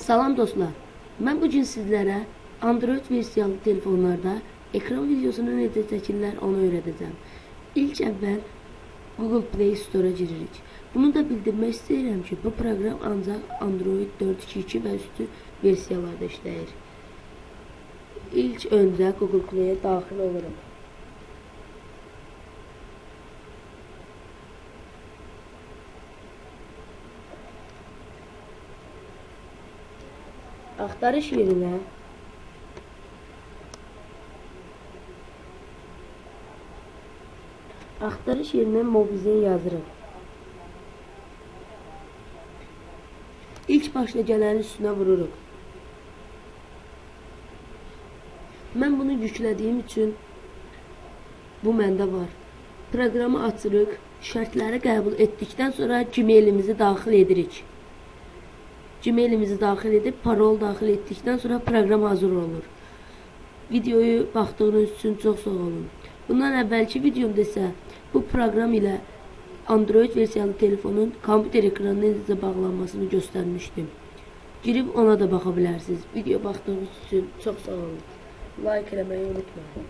Salam dostlar. Mən bu gün sizlərə Android versiyalı telefonlarda ekran videosunu necə çəkirlər onu öyrədəcəm. İlk əvvəl Google Play Store-a giririk. Bunu da bildirmək istəyirəm ki, bu proqram ancaq Android 4.2 və üstü versiyalarda işləyir. İlk öncə Google Play-ə daxil olurum. Axtarış yerinə Axtarış yerinə Mobizə yazırıq. İlk başda gələnin üstünə vururuq. Mən bunu yüklədiyim üçün bu məndə var. Proqramı açırıq, şərtləri qəbul etdikdən sonra Gmail-imizi daxil edirik. Gmail-imizi daxil edib parol daxil etdikdən sonra proqram hazır olur. Videoyu baxdığınız üçün çox sağ olun. Bundan əvvəlki videomda isə bu proqram ilə Android versiyalı telefonun kompüter ekranına necə bağlanmasını göstərmişdim. Girib ona da baxa bilərsiniz. Video baxdığınız üçün çox sağ olun. Like eləməyi unutmayın.